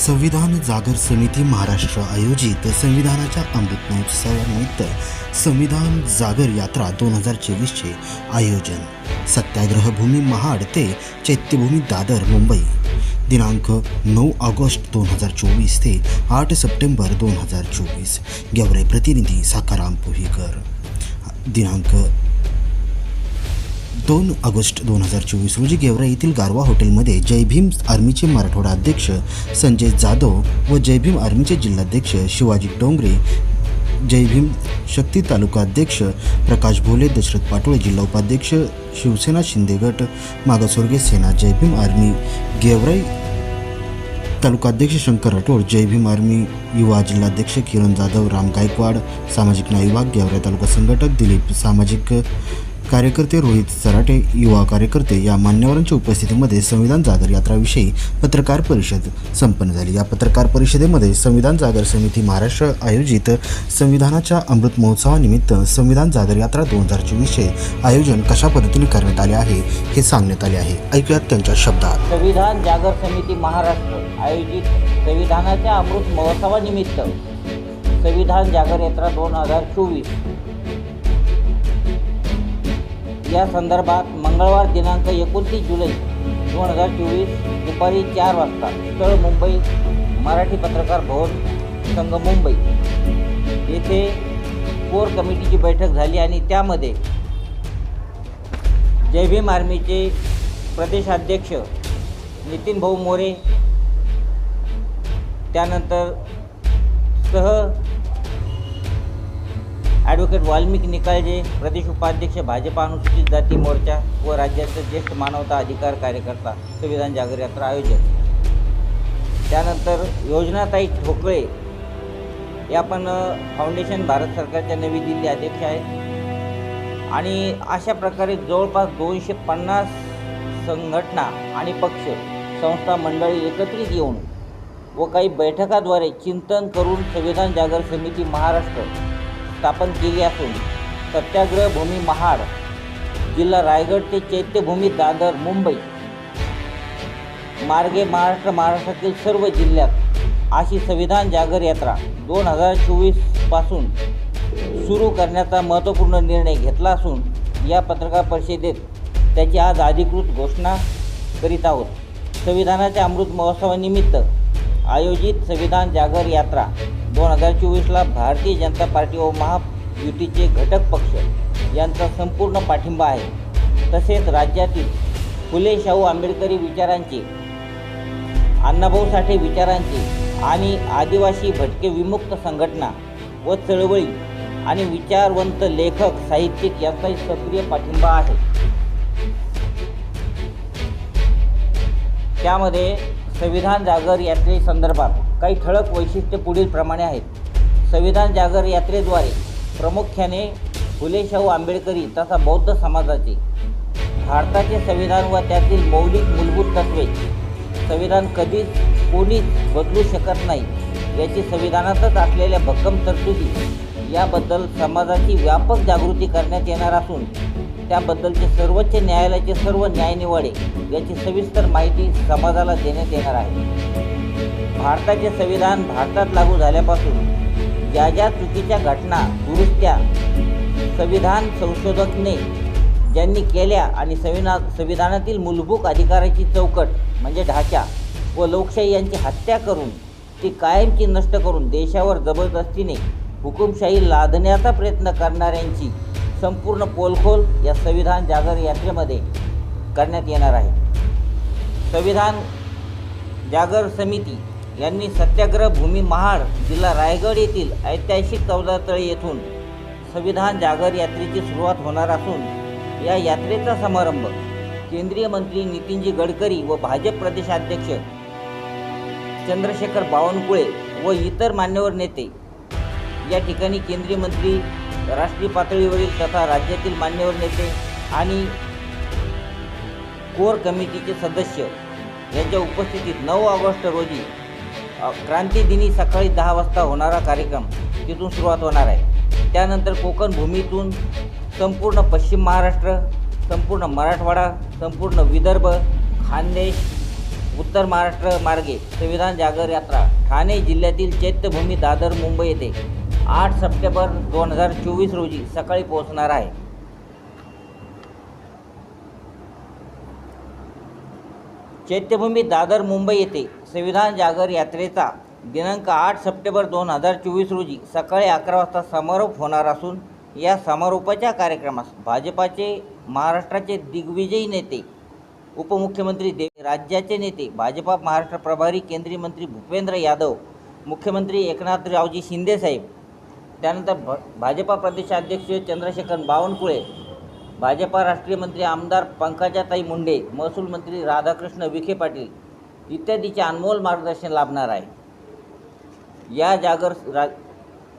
संविधान जागर समिती महाराष्ट्र आयोजित संविधानाच्या अमृत महोत्सवानिमित्त संविधान जागर यात्रा दोन हजार चोवीसचे आयोजन. सत्याग्रहभूमी महाड ते चैत्यभूमी दादर मुंबई. दिनांक नऊ ऑगस्ट दोन हजार चोवीस ते आठ सप्टेंबर दोन हजार चोवीस. गेवराई प्रतिनिधी साकाराम पोहीकर. दिनांक दोन ऑगस्ट दोन हजार चोवीस रोजी गेवरा येथील गारवा हॉटेलमध्ये जय भीम आर्मीचे मराठवाडा अध्यक्ष संजय जाधव व जय भीम आर्मीचे जिल्हाध्यक्ष शिवाजी डोंगरे जय भीम शक्ती तालुका अध्यक्ष प्रकाश भोले दशरथ पाटोळे जिल्हा उपाध्यक्ष शिवसेना शिंदे गट मागासवर्गीय सेना जय भीम आर्मी गेवराई तालुकाध्यक्ष शंकर राठोड जय भीम आर्मी युवा जिल्हाध्यक्ष किरण जाधव राम गायकवाड सामाजिक न्याय विभाग गेवराई तालुका संघटक दिलीप सामाजिक कार्यकर्ते रोहित सराटे युवा कार्यकर्ते या मान्यवरांच्या उपस्थितीमध्ये संविधान जागर यात्राविषयी पत्रकार परिषद संपन्न झाली. या पत्रकार परिषदेमध्ये संविधान जागर समिती महाराष्ट्र आयोजित संविधानाच्या अमृत महोत्सवानिमित्त संविधान जागर यात्रा दोन हजार चोवीसचे आयोजन कशा पद्धतीने करण्यात आले आहे हे सांगण्यात आले आहे. ऐकूयात त्यांच्या शब्दात. संविधान जागर समिती महाराष्ट्र आयोजित संविधानाच्या अमृत महोत्सवानिमित्त संविधान जागर यात्रा दोन हजार चोवीस या संदर्भात मंगळवार दिनांक एकोणतीस जुलै दोन हजार चोवीस दुपारी चार वाजता स्थळ मुंबई मराठी पत्रकार भवन संघ मुंबई येथे कोर कमिटीची बैठक झाली आणि त्यामध्ये जय भीम आर्मीचे प्रदेशाध्यक्ष नितीन भाऊ मोरे त्यानंतर सह ॲडव्होकेट वाल्मिक निकाळजे प्रदेश उपाध्यक्ष भाजपा अनुसूचित जाती मोर्चा व राज्याचे ज्येष्ठ मानवता अधिकार कार्यकर्ता संविधान जागर यात्रा आयोजक. त्यानंतर योजनाताई ठोकळे या पण फाउंडेशन भारत सरकारच्या नवी दिल्ली अध्यक्ष आहेत. आणि अशा प्रकारे जवळपास दोनशे पन्नास संघटना आणि पक्ष संस्था मंडळी एकत्रित येऊन व काही बैठकाद्वारे चिंतन करून संविधान जागर समिती महाराष्ट्र स्थापन केली असून सत्याग्रह भूमी महाड जिल्हा रायगड ते चैत्यभूमी दादर मुंबई. मार्गे महाराष्ट्र महाराष्ट्रातील सर्व जिल्ह्यात अशी संविधान जागर यात्रा दोन हजार चोवीसपासून सुरू करण्याचा महत्त्वपूर्ण निर्णय घेतला असून या पत्रकार परिषदेत त्याची आज अधिकृत घोषणा करीत आहोत. संविधानाच्या अमृत महोत्सवानिमित्त आयोजित संविधान जागर यात्रा दोन हजार चोवीसला भारतीय जनता पार्टी व महायुतीचे घटक पक्ष यांचा संपूर्ण पाठिंबा आहे. तसेच राज्यातील फुले शाहू आंबेडकरी विचारांचे अण्णाभाऊ साठे विचारांचे आणि आदिवासी भटके विमुक्त संघटना व चळवळी आणि विचारवंत लेखक साहित्यिक यांचाही सक्रिय पाठिंबा आहे. त्यामध्ये संविधान जागर यात्रे संदर्भात काही ठळक वैशिष्ट्य पुढील प्रमाणे आहेत. संविधान जागर यात्रेद्वारे प्रामुख्याने फुले शाहू आंबेडकरी तथा बौद्ध समाजाचे भारताचे संविधान व त्यातील मौलिक मूलभूत तत्वे संविधान कधीच कोणीच बदलू शकत नाही याची संविधानातच असलेल्या भक्कम तरतुदी याबद्दल समाजाची व्यापक जागृती करण्यात येणार असून त्याबद्दलचे सर्वोच्च न्यायालयाचे सर्व न्यायनिवाडे याची सविस्तर माहिती समाजाला देण्यात येणार आहे. भारताचे संविधान भारतात लागू झाल्यापासून ज्या ज्या चुकीच्या घटना दुरुस्त्या संविधान संशोधकने ज्यांनी केल्या आणि संविधान संविधानातील मूलभूत अधिकाराची चौकट म्हणजे ढाचा व लोकशाही यांची हत्या करून ती कायमची नष्ट करून देशावर जबरदस्तीने हुकुमशाही लादण्याचा प्रयत्न करणाऱ्यांची संपूर्ण पोलखोल या संविधान जागर यात्रेमध्ये करण्यात येणार आहे. संविधान जागर समिती यांनी सत्याग्रह भूमी महाड जिल्हा रायगड येथील ऐतिहासिक चौदातळे येथून संविधान जागर यात्रेची सुरुवात होणार असून या यात्रेचा समारंभ केंद्रीय मंत्री नितीनजी गडकरी व भाजप प्रदेशाध्यक्ष चंद्रशेखर बावनकुळे व इतर मान्यवर नेते या ठिकाणी केंद्रीय मंत्री राष्ट्रीय पातळीवरील तथा राज्यातील मान्यवर नेते आणि कोर कमिटीचे सदस्य यांच्या उपस्थितीत नऊ ऑगस्ट रोजी क्रांतीदिनी सकाळी दहा वाजता होणारा कार्यक्रम तिथून सुरुवात होणार आहे. त्यानंतर कोकण भूमीतून संपूर्ण पश्चिम महाराष्ट्र संपूर्ण मराठवाडा संपूर्ण विदर्भ खानदेश उत्तर महाराष्ट्र मार्गे संविधान जागर यात्रा ठाणे जिल्ह्यातील चैत्यभूमी दादर मुंबई येथे आठ सप्टेंबर दोन हजार चोवीस रोजी सकाळी पोहोचणार आहे. चैत्यभूमी दादर मुंबई येथे संविधान जागर यात्रेचा दिनांक आठ सप्टेंबर दोन हजार चोवीस रोजी सकाळी अकरा वाजता समारोप होणार असून या समारोपाच्या कार्यक्रमास भाजपाचे महाराष्ट्राचे दिग्विजयी नेते उपमुख्यमंत्री देव राज्याचे नेते भाजपा महाराष्ट्र प्रभारी केंद्रीय मंत्री भूपेंद्र यादव मुख्यमंत्री एकनाथ रावजी शिंदेसाहेब त्यानंतर भ भाजपा प्रदेशाध्यक्ष चंद्रशेखर बावनकुळे भाजपा राष्ट्रीय मंत्री आमदार पंकजाताई मुंडे महसूल मंत्री राधाकृष्ण विखे पाटील इत्यादीचे अनमोल मार्गदर्शन लाभणार आहे. या जागर रा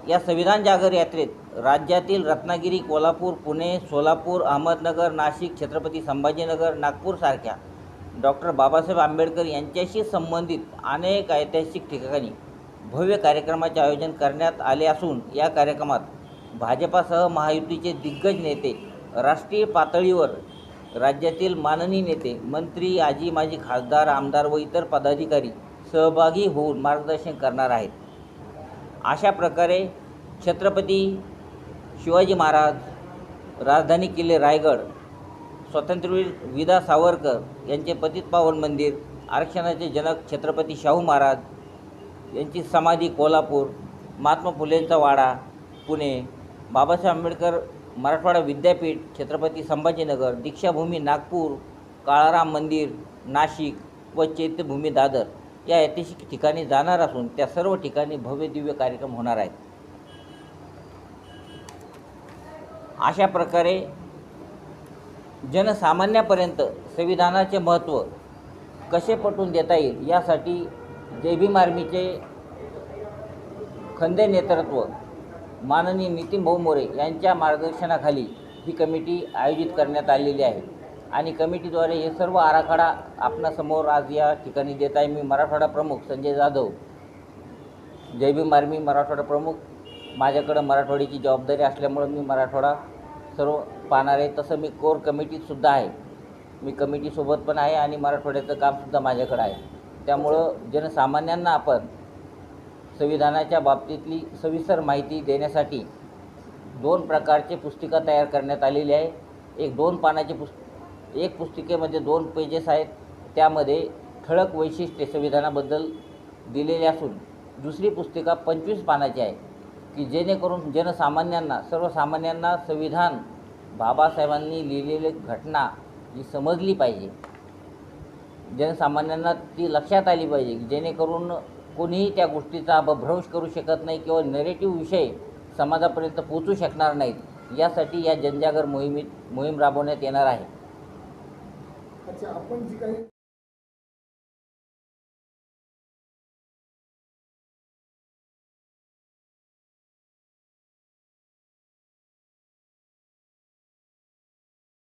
या संविधान जागर यात्रेत राज्यातील रत्नागिरी कोल्हापूर पुणे सोलापूर अहमदनगर नाशिक छत्रपती संभाजीनगर नागपूरसारख्या डॉक्टर बाबासाहेब आंबेडकर यांच्याशी संबंधित अनेक ऐतिहासिक ठिकाणी भव्य कार्यक्रमाचे आयोजन करण्यात आले असून या कार्यक्रमात भाजपासह महायुतीचे दिग्गज नेते राष्ट्रीय पातळीवर राज्यातील माननीय नेते मंत्री आजी माजी खासदार आमदार व इतर पदाधिकारी सहभागी होऊन मार्गदर्शन करणार आहेत. अशा प्रकारे छत्रपती शिवाजी महाराज राजधानी किल्ले रायगड स्वातंत्र्यवीर विदा सावरकर यांचे पतित पावन मंदिर आरक्षणाचे जनक छत्रपती शाहू महाराज यांची समाधी कोल्हापूर महात्मा फुलेंचा वाडा पुणे बाबासाहेब आंबेडकर मराठवाडा विद्यापीठ छत्रपती संभाजीनगर दीक्षाभूमी नागपूर काळाराम मंदिर नाशिक व चैत्यभूमी दादर या ऐतिहासिक ठिकाणी जाणार असून त्या सर्व ठिकाणी भव्य दिव्य कार्यक्रम होणार आहेत. अशा प्रकारे जनसामान्यापर्यंत संविधानाचे महत्त्व कसे पटवून देता येईल यासाठी जय भीम आर्मीचे खंदे नेतृत्व माननीय नितीन भाऊ मोरे यांच्या मार्गदर्शनाखाली ही कमिटी आयोजित करण्यात आलेली आहे. आणि कमिटीद्वारे हे सर्व आराखडा आपणासमोर आज या ठिकाणी देत आहे. मी मराठवाडा प्रमुख संजय जाधव जय भीम आर्मी मराठवाडा प्रमुख माझ्याकडं मराठवाडीची जबाबदारी असल्यामुळं मी मराठवाडा सर्व पाहणार आहे. तसं मी कोर कमिटीतसुद्धा आहे. मी कमिटीसोबत पण आहे आणि मराठवाड्याचं कामसुद्धा माझ्याकडं आहे. त्यामुळं जनसामान्यांना आपण संविधानाच्या बाबतीतली सविस्तर माहिती देण्यासाठी दोन प्रकारचे पुस्तिका तयार करण्यात आलेली आहे. एक दोन पानाची पुस्त एक पुस्तिकेमध्ये दोन पेजेस आहेत. त्यामध्ये ठळक वैशिष्ट्ये संविधानाबद्दल दिलेली असून दुसरी पुस्तिका पंचवीस पानाची आहे की जेणेकरून जनसामान्यांना सर्वसामान्यांना संविधान बाबासाहेबांनी लिहिलेली घटना ही समजली पाहिजे. जनसामान्यांना ती लक्षात आली पाहिजे जेणेकरून कोणीही त्या गोष्टीचा अपभ्रंश करू शकत नाही किंवा नेरेटिव्ह विषय समाजापर्यंत पोचू शकणार नाहीत. यासाठी या जनजागर मोहिमेत मोहीम राबवण्यात येणार आहे. अच्छा आपण जी काही